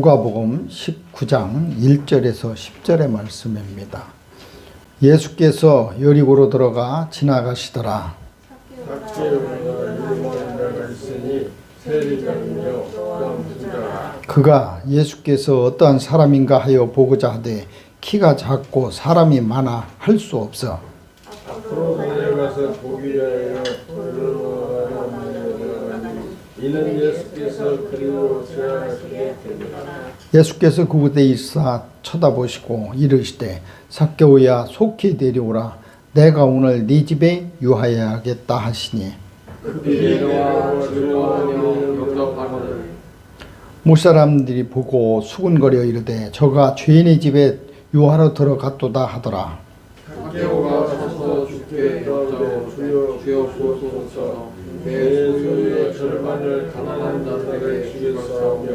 누가복음 19장 1절에서 10절의 말씀입니다. 예수께서 여리고로 들어가 지나가시더라. 그가 예수께서 어떠한 사람인가 하여 보고자 하되 키가 작고 사람이 많아 할 수 없어 앞으로 내려가서 보기 위 이는 예수께서 그리로 지나가시게 됩니다. 예수께서 그곳에 있어 쳐다보시고 이르시되 삭개오야 속히 내려오라. 내가 오늘 네 집에 유하여야겠다 하시니. 못사람들이 보고 수군거려 이르되 저가 죄인의 집에 유하러 들어갔도다 하더라. 학교가 서서 주께 여짜오 주여 주옵소서 내 절반을 가난한 자들에게 주겠사오며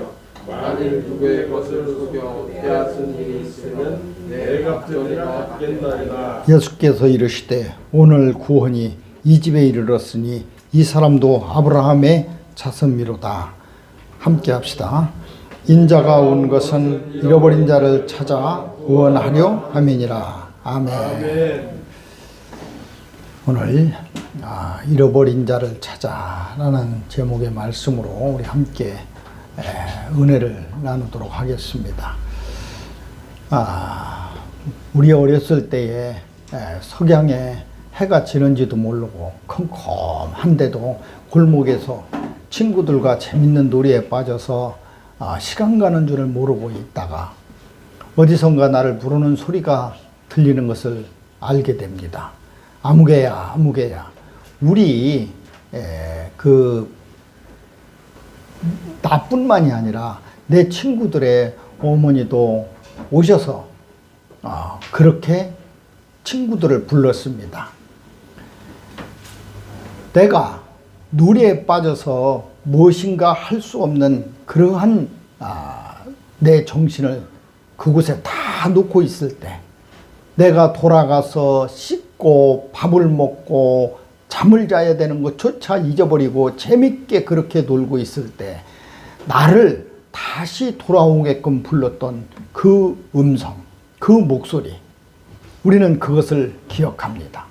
만일 누구의 것을 속여 빼앗은 일이 있으면 내 값전에가 받겠나이다 예수께서 이르시되 오늘 구원이 이 집에 이르렀으니 이 사람도 아브라함의 자손미로다. 함께 합시다. 인자가 온 것은 잃어버린 자를 찾아 구원하려 함이니라. 아멘. 아멘 오늘 아, 잃어버린 자를 찾아라는 제목의 말씀으로 우리 함께 에, 은혜를 나누도록 하겠습니다. 아, 우리 어렸을 때에 에, 석양에 해가 지는지도 모르고 컴컴한데도 골목에서 친구들과 재밌는 놀이에 빠져서 아, 시간 가는 줄을 모르고 있다가 어디선가 나를 부르는 소리가 들리는 것을 알게 됩니다. 아무개야, 아무개야. 우리 에, 그 나뿐만이 아니라 내 친구들의 어머니도 오셔서 어, 그렇게 친구들을 불렀습니다. 내가 놀이에 빠져서 무엇인가 할 수 없는 그러한 아, 내 정신을 그곳에 다 놓고 있을 때 내가 돌아가서 씻 고 밥을 먹고 잠을 자야 되는 것조차 잊어버리고 재밌게 그렇게 놀고 있을 때 나를 다시 돌아오게끔 불렀던 그 음성, 그 목소리 우리는 그것을 기억합니다.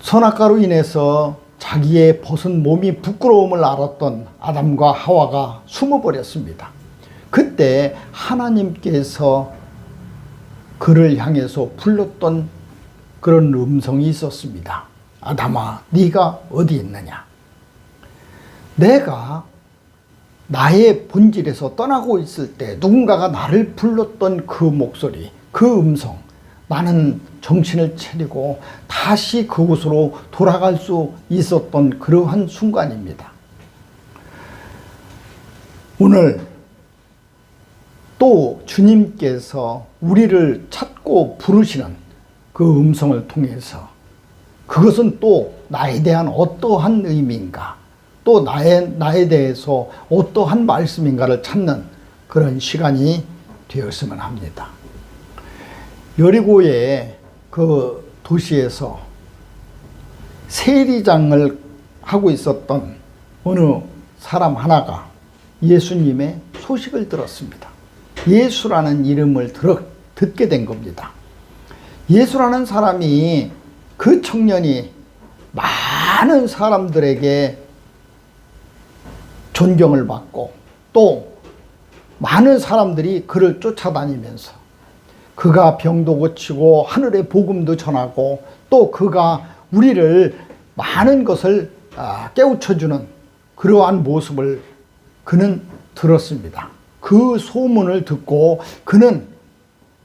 선악과로 인해서 자기의 벗은 몸이 부끄러움을 알았던 아담과 하와가 숨어버렸습니다. 그때 하나님께서 그를 향해서 불렀던 그런 음성이 있었습니다. 아담아, 네가 어디 있느냐? 내가 나의 본질에서 떠나고 있을 때 누군가가 나를 불렀던 그 목소리, 그 음성, 나는 정신을 차리고 다시 그곳으로 돌아갈 수 있었던 그러한 순간입니다. 오늘 또 주님께서 우리를 찾고 부르시는 그 음성을 통해서 그것은 또 나에 대한 어떠한 의미인가, 또 나에, 나에 대해서 어떠한 말씀인가를 찾는 그런 시간이 되었으면 합니다. 여리고의 그 도시에서 세리장을 하고 있었던 어느 사람 하나가 예수님의 소식을 들었습니다. 예수라는 이름을 들어, 듣게 된 겁니다. 예수라는 사람이 그 청년이 많은 사람들에게 존경을 받고 또 많은 사람들이 그를 쫓아다니면서 그가 병도 고치고 하늘의 복음도 전하고 또 그가 우리를 많은 것을 아, 깨우쳐주는 그러한 모습을 그는 들었습니다. 그 소문을 듣고 그는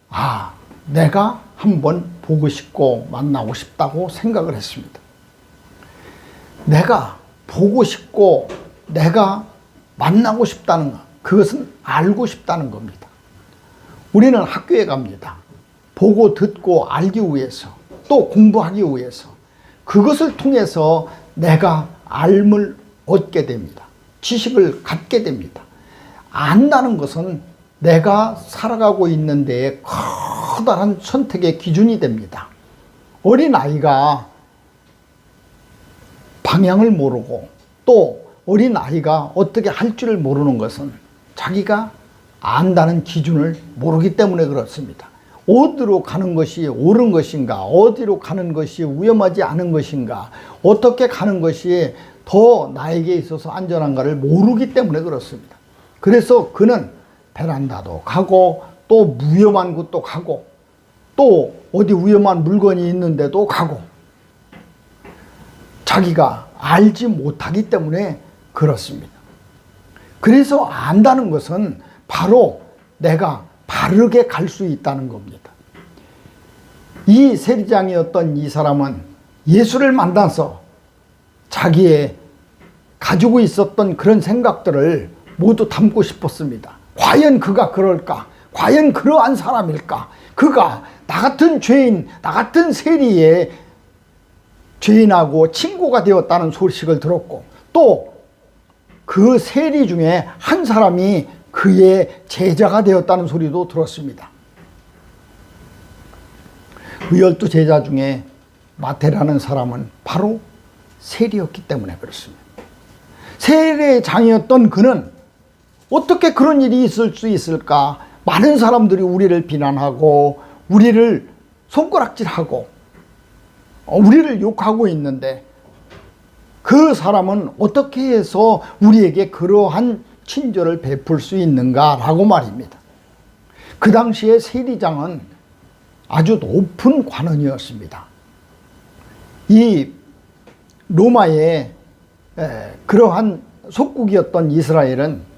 아, 내가 한번 보고 싶고 만나고 싶다고 생각을 했습니다. 내가 보고 싶고 내가 만나고 싶다는 것, 그것은 알고 싶다는 겁니다. 우리는 학교에 갑니다. 보고 듣고 알기 위해서 또 공부하기 위해서 그것을 통해서 내가 알을 얻게 됩니다. 지식을 갖게 됩니다. 안다는 것은 내가 살아가고 있는 데에 커다란 선택의 기준이 됩니다. 어린아이가 방향을 모르고 또 어린아이가 어떻게 할 줄을 모르는 것은 자기가 안다는 기준을 모르기 때문에 그렇습니다. 어디로 가는 것이 옳은 것인가, 어디로 가는 것이 위험하지 않은 것인가, 어떻게 가는 것이 더 나에게 있어서 안전한가를 모르기 때문에 그렇습니다. 그래서 그는 베란다도 가고 또 위험한 곳도 가고 또 어디 위험한 물건이 있는데도 가고 자기가 알지 못하기 때문에 그렇습니다. 그래서 안다는 것은 바로 내가 바르게 갈 수 있다는 겁니다. 이 세리장이었던 이 사람은 예수를 만나서 자기의 가지고 있었던 그런 생각들을 모두 담고 싶었습니다. 과연 그가 그럴까? 과연 그러한 사람일까? 그가 나 같은 죄인, 나 같은 세리의 죄인하고 친구가 되었다는 소식을 들었고 또 그 세리 중에 한 사람이 그의 제자가 되었다는 소리도 들었습니다. 그 열두 제자 중에 마테라는 사람은 바로 세리였기 때문에 그렇습니다. 세례의 장이었던 그는 어떻게 그런 일이 있을 수 있을까? 많은 사람들이 우리를 비난하고 우리를 손가락질하고 어, 우리를 욕하고 있는데 그 사람은 어떻게 해서 우리에게 그러한 친절을 베풀 수 있는가라고 말입니다. 그 당시에 세리장은 아주 높은 관원이었습니다. 이 로마의 에, 그러한 속국이었던 이스라엘은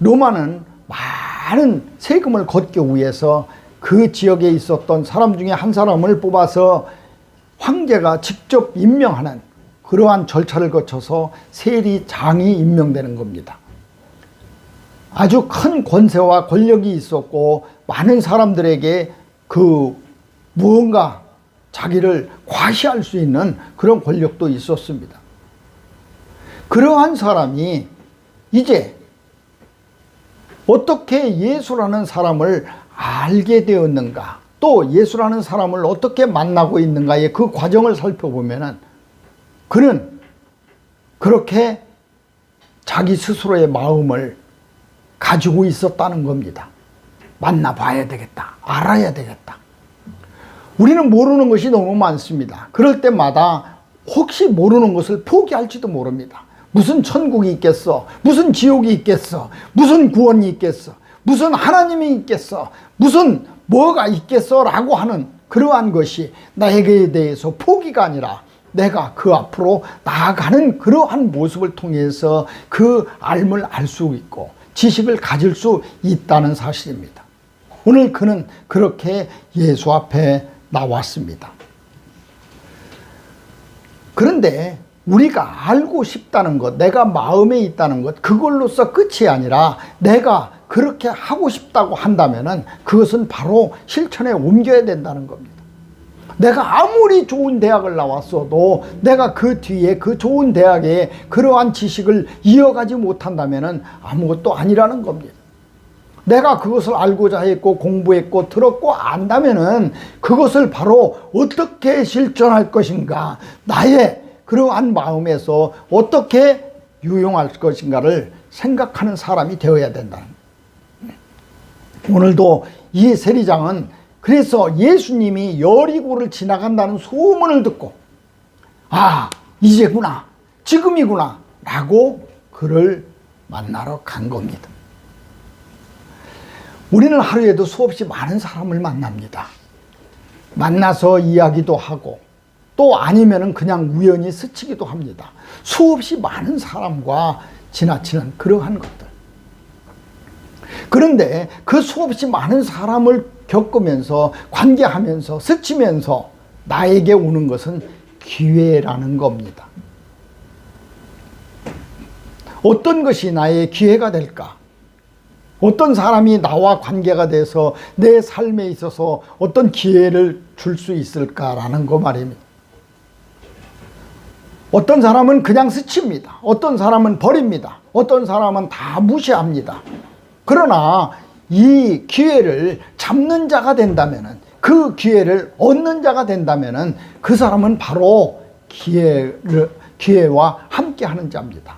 로마는 많은 세금을 걷기 위해서 그 지역에 있었던 사람 중에 한 사람을 뽑아서 황제가 직접 임명하는 그러한 절차를 거쳐서 세리장이 임명되는 겁니다. 아주 큰 권세와 권력이 있었고 많은 사람들에게 그 무언가 자기를 과시할 수 있는 그런 권력도 있었습니다. 그러한 사람이 이제 어떻게 예수라는 사람을 알게 되었는가, 또 예수라는 사람을 어떻게 만나고 있는가의 그 과정을 살펴보면은 그는 그렇게 자기 스스로의 마음을 가지고 있었다는 겁니다. 만나봐야 되겠다. 알아야 되겠다. 우리는 모르는 것이 너무 많습니다. 그럴 때마다 혹시 모르는 것을 포기할지도 모릅니다. 무슨 천국이 있겠어? 무슨 지옥이 있겠어? 무슨 구원이 있겠어? 무슨 하나님이 있겠어? 무슨 뭐가 있겠어? 라고 하는 그러한 것이 나에게 대해서 포기가 아니라 내가 그 앞으로 나아가는 그러한 모습을 통해서 그 알을 알 수 있고 지식을 가질 수 있다는 사실입니다. 오늘 그는 그렇게 예수 앞에 나왔습니다. 그런데 우리가 알고 싶다는 것, 내가 마음에 있다는 것, 그걸로서 끝이 아니라 내가 그렇게 하고 싶다고 한다면은 그것은 바로 실천에 옮겨야 된다는 겁니다. 내가 아무리 좋은 대학을 나왔어도 내가 그 뒤에 그 좋은 대학에 그러한 지식을 이어가지 못한다면은 아무것도 아니라는 겁니다. 내가 그것을 알고자 했고 공부했고 들었고 안다면은 그것을 바로 어떻게 실천할 것인가 나의 그러한 마음에서 어떻게 유용할 것인가를 생각하는 사람이 되어야 된다. 오늘도 이 세리장은 그래서 예수님이 여리고를 지나간다는 소문을 듣고 아 이제구나 지금이구나 라고 그를 만나러 간 겁니다. 우리는 하루에도 수없이 많은 사람을 만납니다. 만나서 이야기도 하고 또 아니면은 그냥 우연히 스치기도 합니다. 수없이 많은 사람과 지나치는 그러한 것들. 그런데 그 수없이 많은 사람을 겪으면서 관계하면서 스치면서 나에게 오는 것은 기회라는 겁니다. 어떤 것이 나의 기회가 될까? 어떤 사람이 나와 관계가 돼서 내 삶에 있어서 어떤 기회를 줄 수 있을까라는 거 말입니다. 어떤 사람은 그냥 스칩니다. 어떤 사람은 버립니다. 어떤 사람은 다 무시합니다. 그러나 이 기회를 잡는 자가 된다면은 그 기회를 얻는 자가 된다면은 그 사람은 바로 기회를 기회와 함께 하는 자입니다.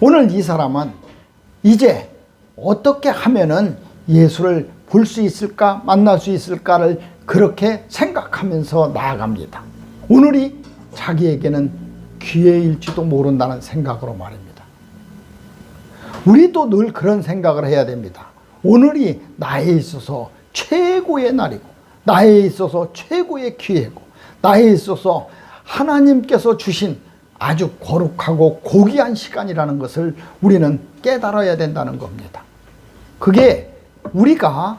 오늘 이 사람은 이제 어떻게 하면은 예수를 볼 수 있을까, 만날 수 있을까를 그렇게 생각하면서 나아갑니다. 오늘이 자기에게는 기회일지도 모른다는 생각으로 말입니다. 우리도 늘 그런 생각을 해야 됩니다. 오늘이 나에 있어서 최고의 날이고, 나에 있어서 최고의 기회고, 나에 있어서 하나님께서 주신 아주 거룩하고 고귀한 시간이라는 것을 우리는 깨달아야 된다는 겁니다. 그게 우리가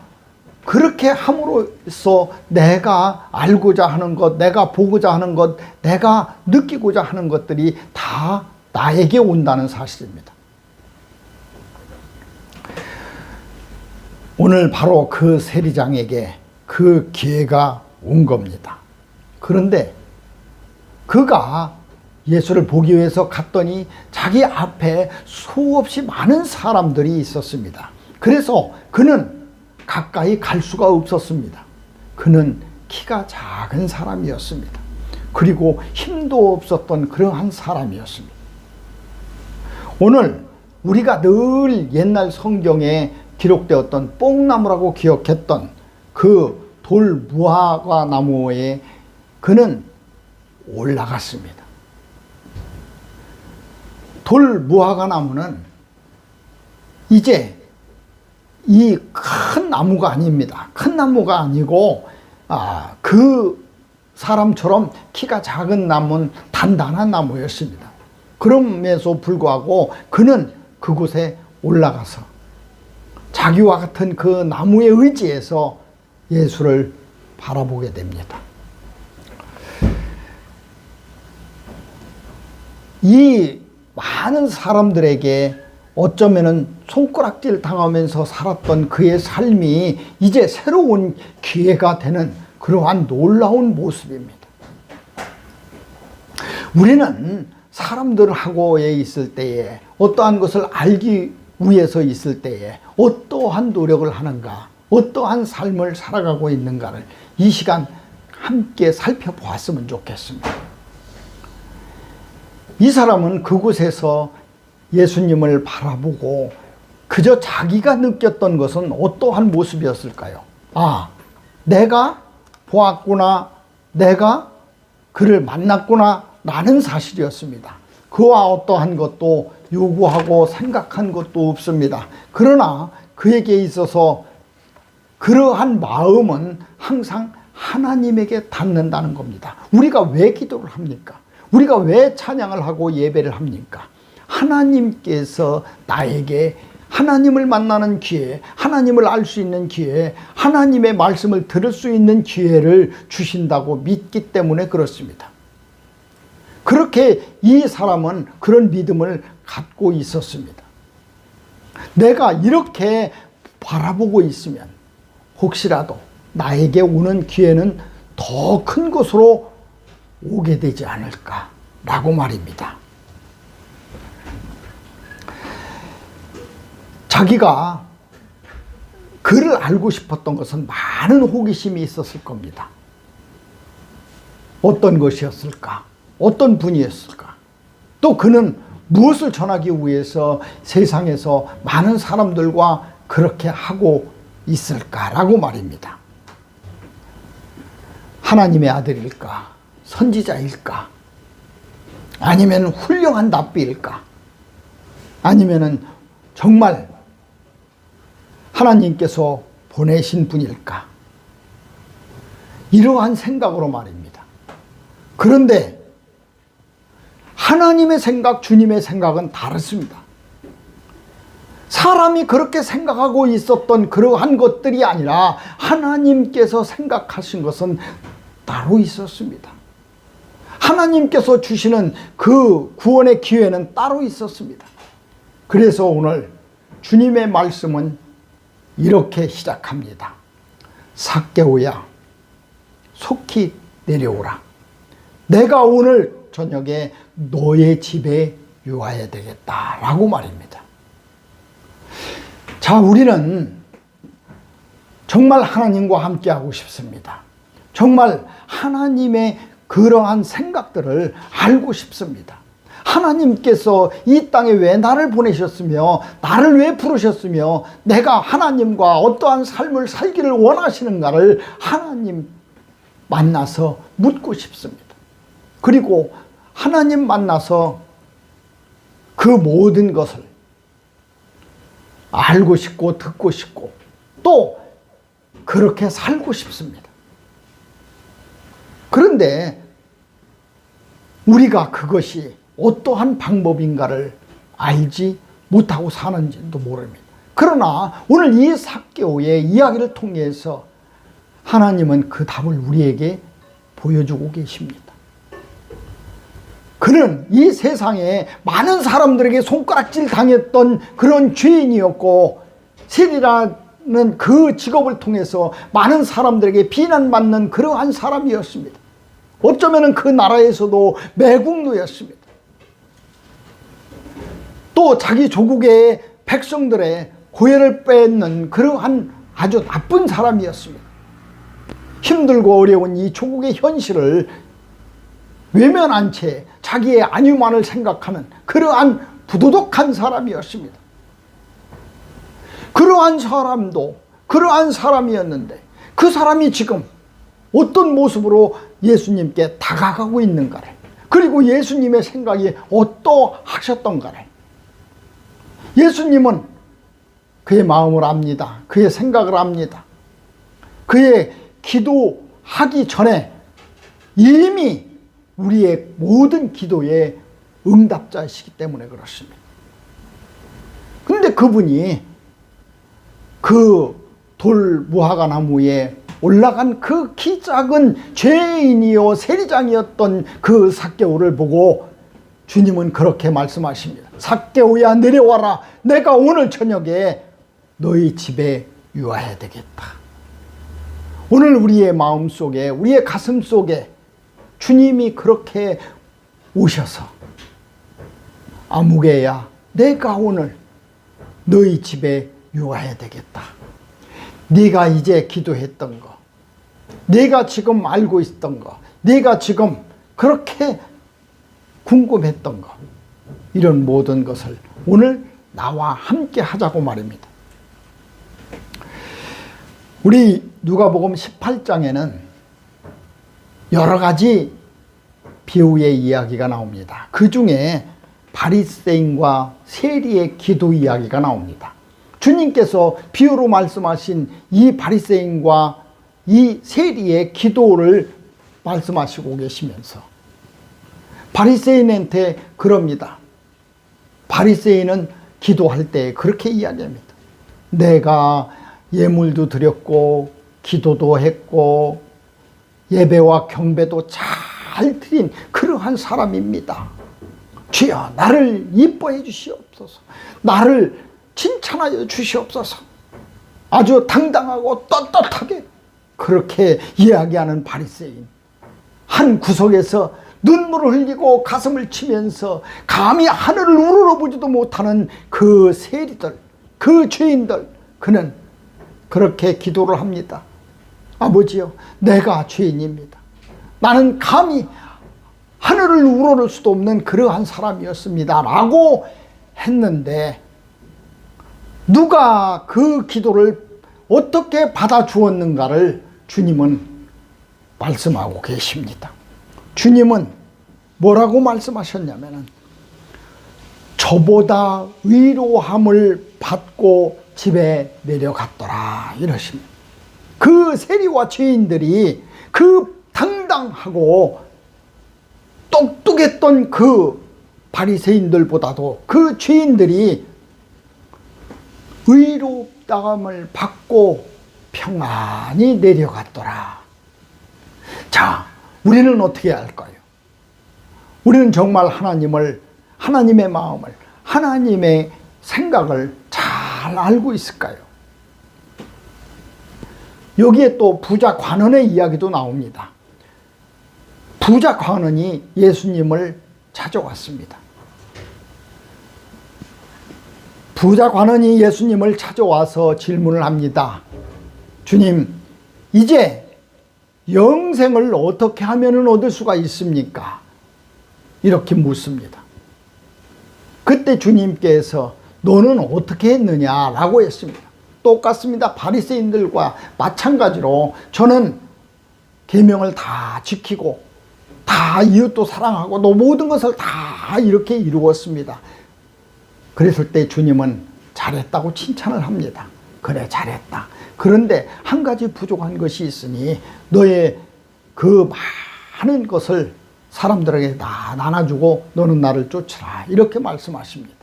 그렇게 함으로써 내가 알고자 하는 것, 내가 보고자 하는 것, 내가 느끼고자 하는 것들이 다 나에게 온다는 사실입니다. 오늘 바로 그 세리장에게 그 기회가 온 겁니다. 그런데 그가 예수를 보기 위해서 갔더니 자기 앞에 수없이 많은 사람들이 있었습니다. 그래서 그는 가까이 갈 수가 없었습니다. 그는 키가 작은 사람이었습니다. 그리고 힘도 없었던 그러한 사람이었습니다. 오늘 우리가 늘 옛날 성경에 기록되었던 뽕나무라고 기억했던 그 돌 무화과 나무에 그는 올라갔습니다. 돌 무화과 나무는 이제 이 큰 나무가 아닙니다. 큰 나무가 아니고 아, 그 사람처럼 키가 작은 나무는 단단한 나무였습니다. 그럼에도 불구하고 그는 그곳에 올라가서 자기와 같은 그 나무에 의지해서 예수를 바라보게 됩니다. 이 많은 사람들에게 어쩌면은 손가락질 당하면서 살았던 그의 삶이 이제 새로운 기회가 되는 그러한 놀라운 모습입니다. 우리는 사람들하고에 있을 때에 어떠한 것을 알기 위해서 있을 때에 어떠한 노력을 하는가, 어떠한 삶을 살아가고 있는가를 이 시간 함께 살펴보았으면 좋겠습니다. 이 사람은 그곳에서 예수님을 바라보고 그저 자기가 느꼈던 것은 어떠한 모습이었을까요? 아, 내가 보았구나, 내가 그를 만났구나, 라는 사실이었습니다. 그와 어떠한 것도 요구하고 생각한 것도 없습니다. 그러나 그에게 있어서 그러한 마음은 항상 하나님에게 닿는다는 겁니다. 우리가 왜 기도를 합니까? 우리가 왜 찬양을 하고 예배를 합니까? 하나님께서 나에게 하나님을 만나는 기회, 하나님을 알 수 있는 기회, 하나님의 말씀을 들을 수 있는 기회를 주신다고 믿기 때문에 그렇습니다. 그렇게 이 사람은 그런 믿음을 갖고 있었습니다. 내가 이렇게 바라보고 있으면 혹시라도 나에게 오는 기회는 더 큰 것으로 오게 되지 않을까라고 말입니다. 자기가 그를 알고 싶었던 것은 많은 호기심이 있었을 겁니다. 어떤 것이었을까? 어떤 분이었을까? 또 그는 무엇을 전하기 위해서 세상에서 많은 사람들과 그렇게 하고 있을까라고 말입니다. 하나님의 아들일까? 선지자일까? 아니면 훌륭한 납비일까? 아니면은 정말 하나님께서 보내신 분일까? 이러한 생각으로 말입니다. 그런데 하나님의 생각, 주님의 생각은 다르습니다. 사람이 그렇게 생각하고 있었던 그러한 것들이 아니라 하나님께서 생각하신 것은 따로 있었습니다. 하나님께서 주시는 그 구원의 기회는 따로 있었습니다. 그래서 오늘 주님의 말씀은 이렇게 시작합니다. 삭개오야, 속히 내려오라. 내가 오늘 저녁에 너의 집에 유하야 되겠다라고 말입니다. 자, 우리는 정말 하나님과 함께 하고 싶습니다. 정말 하나님의 그러한 생각들을 알고 싶습니다. 하나님께서 이 땅에 왜 나를 보내셨으며 나를 왜 부르셨으며 내가 하나님과 어떠한 삶을 살기를 원하시는가를 하나님 만나서 묻고 싶습니다. 그리고 하나님 만나서 그 모든 것을 알고 싶고 듣고 싶고 또 그렇게 살고 싶습니다. 그런데 우리가 그것이 어떠한 방법인가를 알지 못하고 사는지도 모릅니다. 그러나 오늘 이 사개오의 이야기를 통해서 하나님은 그 답을 우리에게 보여주고 계십니다. 그는 이 세상에 많은 사람들에게 손가락질 당했던 그런 죄인이었고 세리라는 그 직업을 통해서 많은 사람들에게 비난받는 그러한 사람이었습니다. 어쩌면 그 나라에서도 매국노였습니다. 또 자기 조국의 백성들의 고해를 뺏는 그러한 아주 나쁜 사람이었습니다. 힘들고 어려운 이 조국의 현실을 외면한 채 자기의 안위만을 생각하는 그러한 부도덕한 사람이었습니다. 그러한 사람도 그러한 사람이었는데 그 사람이 지금 어떤 모습으로 예수님께 다가가고 있는가를 그리고 예수님의 생각이 어떠하셨던가를 예수님은 그의 마음을 압니다. 그의 생각을 압니다. 그의 기도하기 전에 이미 우리의 모든 기도의 응답자이시기 때문에 그렇습니다. 근데 그분이 그 돌 무화과 나무에 올라간 그 키 작은 죄인이요 세리장이었던 그 삭개오를 보고 주님은 그렇게 말씀하십니다. 삭개오야 내려와라. 내가 오늘 저녁에 너희 집에 유하해야 되겠다. 오늘 우리의 마음 속에 우리의 가슴 속에 주님이 그렇게 오셔서 아무개야 내가 오늘 너희 집에 유하해야 되겠다. 네가 이제 기도했던 거, 네가 지금 알고 있던 거, 네가 지금 그렇게 궁금했던 거, 이런 모든 것을 오늘 나와 함께 하자고 말입니다. 우리 누가복음 18장에는 여러 가지 비유의 이야기가 나옵니다. 그 중에 바리새인과 세리의 기도 이야기가 나옵니다. 주님께서 비유로 말씀하신 이 바리새인과 이 세리의 기도를 말씀하시고 계시면서 바리새인한테 그럽니다. 바리새인은 기도할 때 그렇게 이야기합니다. 내가 예물도 드렸고 기도도 했고 예배와 경배도 잘 드린 그러한 사람입니다. 주여 나를 이뻐해 주시옵소서. 나를 칭찬하여 주시옵소서. 아주 당당하고 떳떳하게 그렇게 이야기하는 바리새인 한 구석에서 눈물을 흘리고 가슴을 치면서 감히 하늘을 우러러보지도 못하는 그 세리들, 그 죄인들, 그는 그렇게 기도를 합니다. 아버지요, 내가 죄인입니다. 나는 감히 하늘을 우러를 수도 없는 그러한 사람이었습니다. 라고 했는데, 누가 그 기도를 어떻게 받아 주었는가를 주님은 말씀하고 계십니다. 주님은 뭐라고 말씀하셨냐면은, 저보다 의로함을 받고 집에 내려갔더라. 이러십니다. 그 세리와 죄인들이 그 당당하고 똑똑했던 그 바리새인들보다도 그 죄인들이 의롭다함을 받고 평안히 내려갔더라. 자, 우리는 어떻게 할까요? 우리는 정말 하나님을 하나님의 마음을 하나님의 생각을 잘 알고 있을까요? 여기에 또 부자 관원의 이야기도 나옵니다. 부자 관원이 예수님을 찾아왔습니다. 부자 관원이 예수님을 찾아와서 질문을 합니다. 주님, 이제 영생을 어떻게 하면 얻을 수가 있습니까? 이렇게 묻습니다. 그때 주님께서 너는 어떻게 했느냐라고 했습니다. 똑같습니다. 바리새인들과 마찬가지로 저는 계명을 다 지키고 다 이웃도 사랑하고 또 모든 것을 다 이렇게 이루었습니다. 그랬을 때 주님은 잘했다고 칭찬을 합니다. 그래 잘했다. 그런데 한 가지 부족한 것이 있으니 너의 그 많은 것을 사람들에게 다 나눠주고 너는 나를 쫓으라 이렇게 말씀하십니다.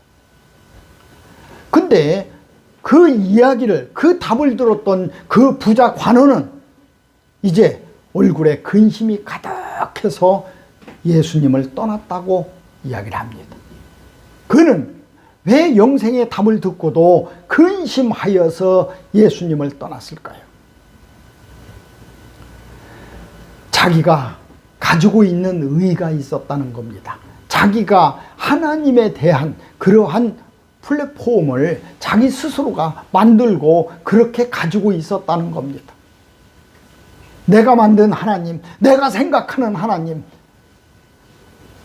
근데 그 이야기를 그 답을 들었던 그 부자 관원은 이제 얼굴에 근심이 가득해서 예수님을 떠났다고 이야기를 합니다. 그는 왜 영생의 답을 듣고도 근심하여서 예수님을 떠났을까요? 자기가 가지고 있는 의가 있었다는 겁니다. 자기가 하나님에 대한 그러한 플랫폼을 자기 스스로가 만들고 그렇게 가지고 있었다는 겁니다. 내가 만든 하나님, 내가 생각하는 하나님,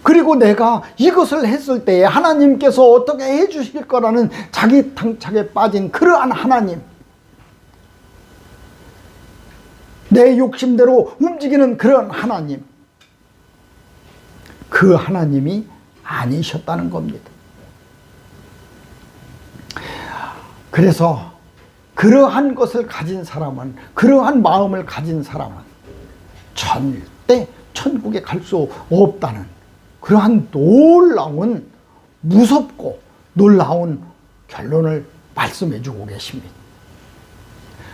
그리고 내가 이것을 했을 때에 하나님께서 어떻게 해 주실 거라는 자기 당착에 빠진 그러한 하나님. 내 욕심대로 움직이는 그런 하나님. 그 하나님이 아니셨다는 겁니다. 그래서 그러한 것을 가진 사람은, 그러한 마음을 가진 사람은 절대 천국에 갈 수 없다는 그러한 놀라운 무섭고 놀라운 결론을 말씀해 주고 계십니다.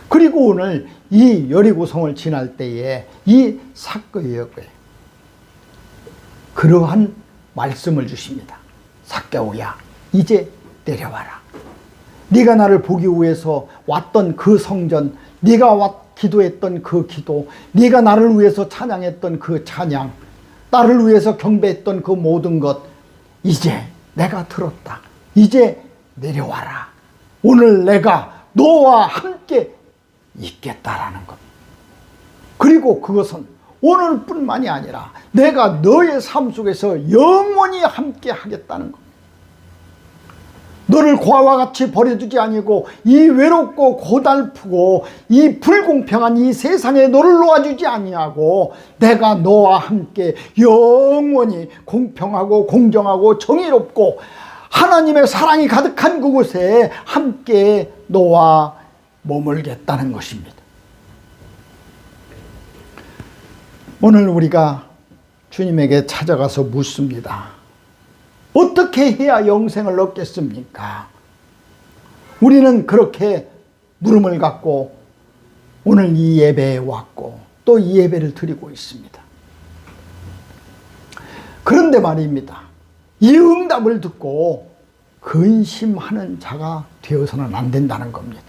그리고 오늘 이 여리고성을 지날 때에 이 사개오에게 그러한 말씀을 주십니다. 사개오야 이제 내려와라. 네가 나를 보기 위해서 왔던 그 성전, 네가 왔 기도했던 그 기도, 네가 나를 위해서 찬양했던 그 찬양, 나를 위해서 경배했던 그 모든 것, 이제 내가 들었다. 이제 내려와라. 오늘 내가 너와 함께 있겠다라는 것. 그리고 그것은 오늘뿐만이 아니라 내가 너의 삶 속에서 영원히 함께 하겠다는 것. 너를 고아와 같이 버려두지 아니고 이 외롭고 고달프고 이 불공평한 이 세상에 너를 놓아주지 아니하고 내가 너와 함께 영원히 공평하고 공정하고 정의롭고 하나님의 사랑이 가득한 그곳에 함께 너와 머물겠다는 것입니다. 오늘 우리가 주님에게 찾아가서 묻습니다. 어떻게 해야 영생을 얻겠습니까? 우리는 그렇게 물음을 갖고 오늘 이 예배에 왔고 또 이 예배를 드리고 있습니다. 그런데 말입니다. 이 응답을 듣고 근심하는 자가 되어서는 안 된다는 겁니다.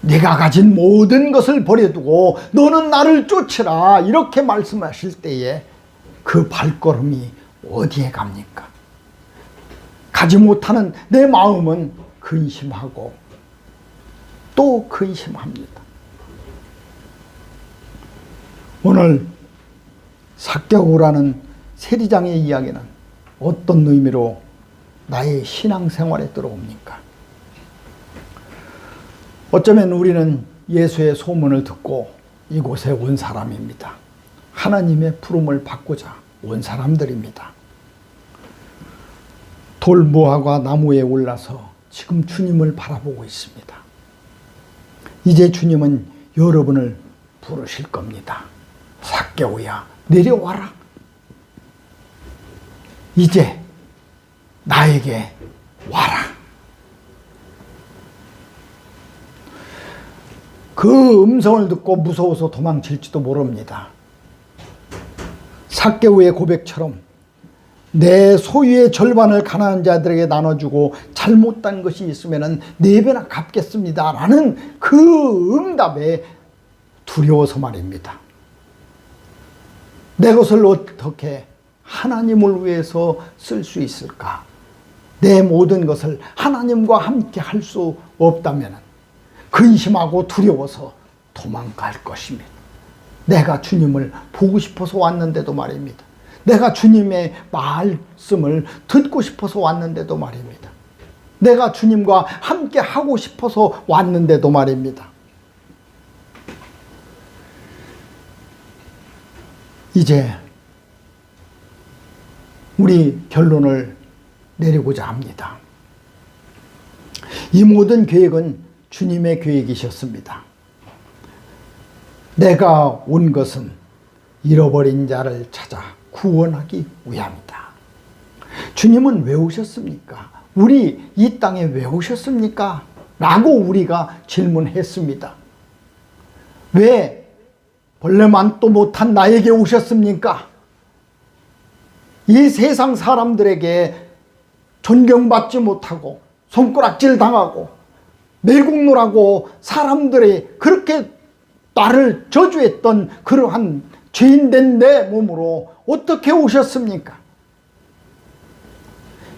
네가 가진 모든 것을 버려두고 너는 나를 쫓으라 이렇게 말씀하실 때에 그 발걸음이 어디에 갑니까? 가지 못하는 내 마음은 근심하고 또 근심합니다. 오늘 삭개오라는 세리장의 이야기는 어떤 의미로 나의 신앙생활에 들어옵니까? 어쩌면 우리는 예수의 소문을 듣고 이곳에 온 사람입니다. 하나님의 부름을 받고자 온 사람들입니다. 돌무화과 나무에 올라서 지금 주님을 바라보고 있습니다. 이제 주님은 여러분을 부르실 겁니다. 삭개오야 내려와라. 이제 나에게 와라. 그 음성을 듣고 무서워서 도망칠지도 모릅니다. 삭개오의 고백처럼 내 소유의 절반을 가난한 자들에게 나눠주고 잘못한 것이 있으면 네 배나 갚겠습니다 라는 그 응답에 두려워서 말입니다. 내 것을 어떻게 하나님을 위해서 쓸 수 있을까? 내 모든 것을 하나님과 함께 할 수 없다면 근심하고 두려워서 도망갈 것입니다. 내가 주님을 보고 싶어서 왔는데도 말입니다. 내가 주님의 말씀을 듣고 싶어서 왔는데도 말입니다. 내가 주님과 함께 하고 싶어서 왔는데도 말입니다. 이제 우리 결론을 내리고자 합니다. 이 모든 계획은 주님의 계획이셨습니다. 내가 온 것은 잃어버린 자를 찾아 구원하기 위함이다. 주님은 왜 오셨습니까? 우리 이 땅에 왜 오셨습니까? 라고 우리가 질문했습니다. 왜 벌레만도 못한 나에게 오셨습니까? 이 세상 사람들에게 존경받지 못하고 손가락질 당하고 매국노라고 사람들이 그렇게 나를 저주했던 그러한 죄인된 내 몸으로 어떻게 오셨습니까?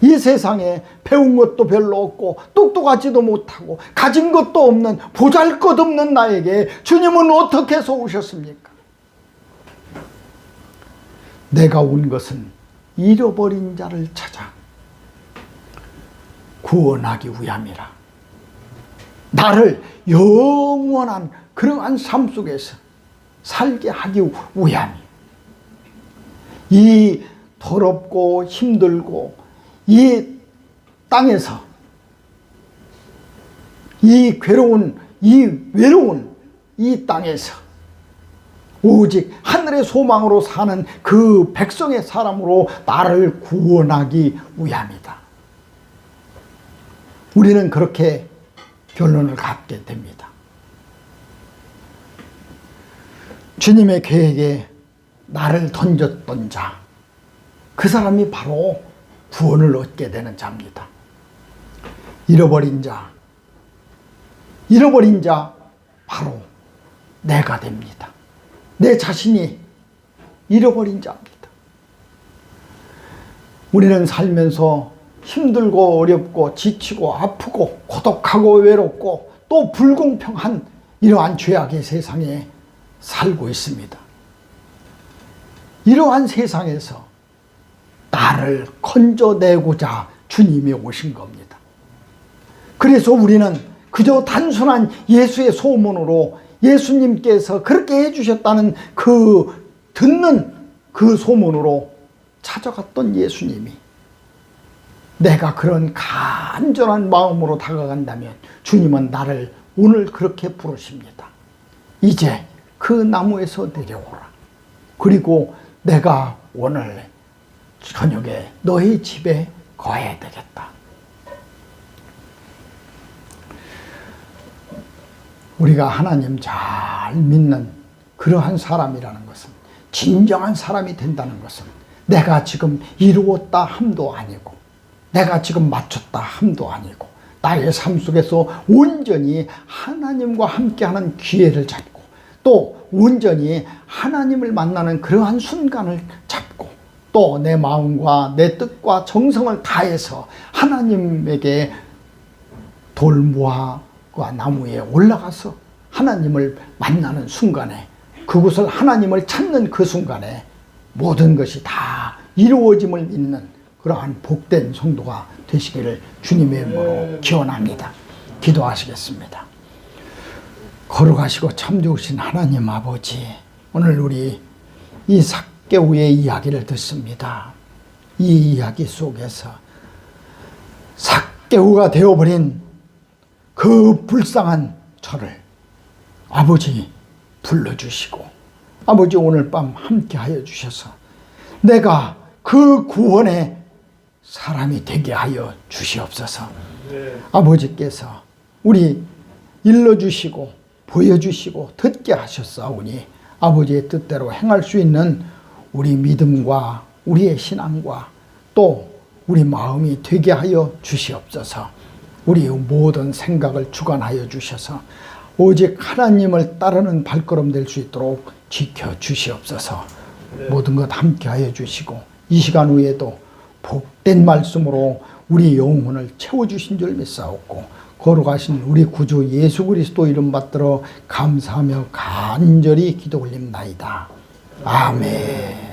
이 세상에 배운 것도 별로 없고 똑똑하지도 못하고 가진 것도 없는 보잘 것 없는 나에게 주님은 어떻게 해서 오셨습니까? 내가 온 것은 잃어버린 자를 찾아 구원하기 위함이라. 나를 영원한 그러한 삶 속에서 살게 하기 위함이. 이 더럽고 힘들고 이 땅에서 이 괴로운 이 외로운 이 땅에서 오직 하늘의 소망으로 사는 그 백성의 사람으로 나를 구원하기 위함이다. 우리는 그렇게 결론을 갖게 됩니다. 주님의 계획에 나를 던졌던 자, 그 사람이 바로 구원을 얻게 되는 자입니다. 잃어버린 자, 잃어버린 자, 바로 내가 됩니다. 내 자신이 잃어버린 자입니다. 우리는 살면서 힘들고 어렵고 지치고 아프고 고독하고 외롭고 또 불공평한 이러한 죄악의 세상에 살고 있습니다. 이러한 세상에서 나를 건져내고자 주님이 오신 겁니다. 그래서 우리는 그저 단순한 예수의 소문으로 예수님께서 그렇게 해주셨다는 그 듣는 그 소문으로 찾아갔던 예수님이 내가 그런 간절한 마음으로 다가간다면 주님은 나를 오늘 그렇게 부르십니다. 이제 그 나무에서 내려오라. 그리고 내가 오늘 저녁에 너희 집에 거해야 되겠다. 우리가 하나님 잘 믿는 그러한 사람이라는 것은 진정한 사람이 된다는 것은 내가 지금 이루었다 함도 아니고 내가 지금 맞췄다 함도 아니고 나의 삶 속에서 온전히 하나님과 함께하는 기회를 잡고 또 온전히 하나님을 만나는 그러한 순간을 잡고 또 내 마음과 내 뜻과 정성을 다해서 하나님에게 돌무화과 나무에 올라가서 하나님을 만나는 순간에 그곳을 하나님을 찾는 그 순간에 모든 것이 다 이루어짐을 믿는 그러한 복된 성도가 되시기를 주님의 이름으로 기원합니다. 기도하시겠습니다. 걸어가시고 참 좋으신 하나님 아버지, 오늘 우리 이 삭개우의 이야기를 듣습니다. 이 이야기 속에서 삭개우가 되어버린 그 불쌍한 저를 아버지 불러주시고 아버지 오늘 밤 함께 하여 주셔서 내가 그 구원의 사람이 되게 하여 주시옵소서. 아버지께서 우리 일러주시고 보여주시고 듣게 하셨사오니 아버지의 뜻대로 행할 수 있는 우리 믿음과 우리의 신앙과 또 우리 마음이 되게 하여 주시옵소서. 우리 모든 생각을 주관하여 주셔서 오직 하나님을 따르는 발걸음 될 수 있도록 지켜 주시옵소서. 모든 것 함께 하여 주시고 이 시간 후에도 복된 말씀으로 우리 영혼을 채워 주신 줄 믿사옵고 걸어가신 우리 구주 예수 그리스도 이름 받들어 감사하며 간절히 기도 올립나이다. 아멘.